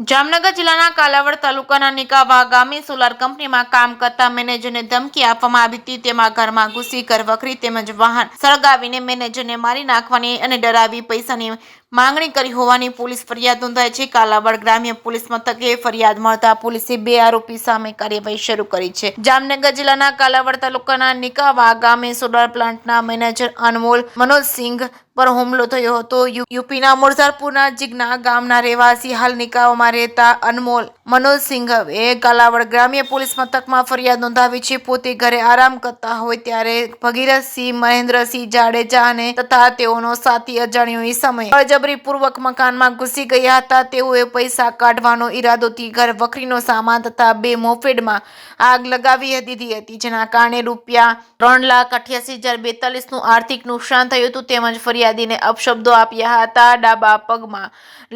જામનગર જિલ્લાના કાલાવડ તાલુકાના નિકાવા ગામે સોલાર કંપનીમાં કામ કરતા મેનેજરને ધમકી આપવામાં આવી હતી. તેમાં ઘરમાં ઘૂસી ઘર વખરી તેમજ વાહન સળગાવીને મેનેજરને મારી નાખવાની અને ડરાવી પૈસાની માંગણી કરી હોવાની પોલીસ ફરિયાદ નોંધાઈ છે. કાલાવડ ગ્રામ્ય પોલીસ મથકે ફરિયાદ મળતા પોલીસે બે આરોપી સામે કાર્યવાહી શરૂ કરી છે. જામનગર જિલ્લાના કાલાવડ તાલુકાના નિકાવા ગામે સોલાર પ્લાન્ટના મેનેજર અનમોલ મનોજસિંહ પર હુમલો થયો હતો. યુપીના મુરઝારપુરના જીગના ગામના રહેવાસી હાલ નિકાઓમાં રહેતા અનમોલ મનોજસિંહ એ કાલાવડ ગ્રામ્ય પોલીસ મથકમાં ફરિયાદ નોંધાવી છે. પોતે ઘરે આરામ કરતા હોય ત્યારે ભગીરથસિંહ, મહેન્દ્રસિંહ જાડેજા અને તથા તેઓનો સાથી અજાણ્યો સમયે બળજબરીપૂર્વક મકાનમાં ઘૂસી ગયા હતા. તેઓએ પૈસા કાઢવાનો ઈરાદોથી ઘર વખરીનો સામાન તથા બે મોફેડમાં આગ લગાવી દીધી હતી, જેના કારણે રૂપિયા ત્રણ લાખ અઠ્યાસી હજાર બેતાલીસનું આર્થિક નુકસાન થયું હતું. તેમજ ફરિયાદીને અપશબ્દો આપ્યા હતા. ડાબા પગમાં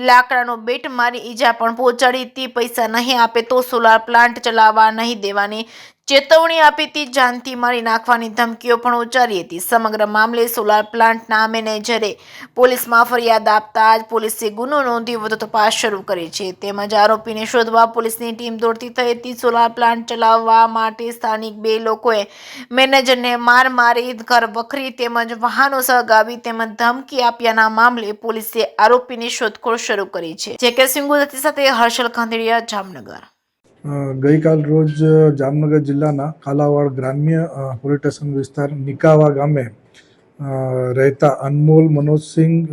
લાકડાનો બેટ મારી ઈજા પણ પહોંચાડી હતી. પૈસા નહીં આપે તો સોલાર પ્લાન્ટ ચલાવવા નહીં દેવાની ચેતવણી આપી હતી, જાનથી મારી નાખવાની ધમકીઓ પણ ઉચ્ચારી હતી. સમગ્ર મામલે સોલાર પ્લાન્ટના મેનેજરે પોલીસમાં ફરિયાદ આપતા જ પોલીસે ગુનો નોંધી વધુ તપાસ શરૂ કરી છે. તેમજ આરોપીને શોધવા પોલીસની ટીમ દોડતી થઈ હતી. સોલાર પ્લાન્ટ ચલાવવા માટે સ્થાનિક બે લોકોએ મેનેજરને માર મારી ઘર વખરી તેમજ વાહનો સળગાવી તેમજ ધમકી આપ્યાના મામલે પોલીસે આરોપીની શોધખોળ શરૂ કરી છે. જે કે સિંગુ સાથે હર્ષલ ખાંધેડિયા, જામનગર. ગઈકાલ રોજ જામનગર જિલ્લાના કાલાવાડ ગ્રામ્ય પોલીસ સ્ટેશન વિસ્તાર નિકાવા ગામે રહેતા અનમોલ મનોજસિંહ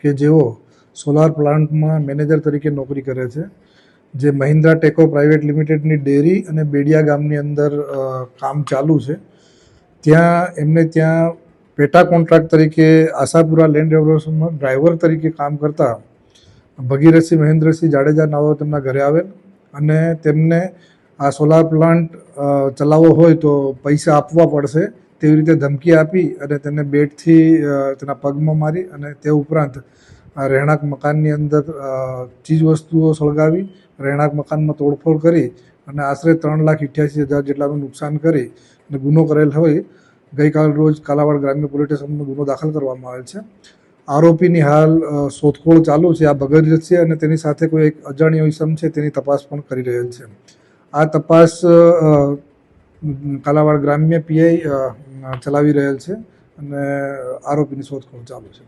કે જેઓ સોલાર પ્લાન્ટમાં મેનેજર તરીકે નોકરી કરે છે, જે મહિન્દ્રા ટેકો પ્રાઇવેટ લિમિટેડની ડેરી અને બેડિયા ગામની અંદર કામ ચાલુ છે. ત્યાં એમને ત્યાં પેટા કોન્ટ્રાક્ટ તરીકે આશાપુરા લેન્ડ ડેવલપમેન્ટમાં ડ્રાઈવર તરીકે કામ કરતા ભગીરથસિંહ, મહેન્દ્રસિંહ જાડેજા નાઓ તેમના ઘરે આવેલ. અને તેમને આ સોલાર પ્લાન્ટ ચલાવવો હોય તો પૈસા આપવા પડશે તેવી રીતે ધમકી આપી અને તેને બેટથી તેના પગમાં મારી અને તે ઉપરાંત રહેણાંક મકાનની અંદર ચીજવસ્તુઓ સળગાવી, રહેણાંક મકાનમાં તોડફોડ કરી અને આશરે ત્રણ લાખ અઠ્યાસી હજાર જેટલાનું નુકસાન કરી અને ગુનો કરેલ હોય. ગઈકાલ રોજ કાલાવાડ ગ્રામ્ય પોલીસ સ્ટેશનમાં ગુનો દાખલ કરવામાં આવેલ છે. આરોપીની હાલ શોધખોળ ચાલુ છે. આ ભગીરથ છે અને તેની સાથે કોઈ એક અજાણ્યો ઇસમ છે, તેની તપાસ પણ કરી રહેલ છે. આ તપાસ કાલાવાડ ગ્રામ્ય પીઆઈ ચલાવી રહેલ છે અને આરોપીની શોધખોળ ચાલુ છે.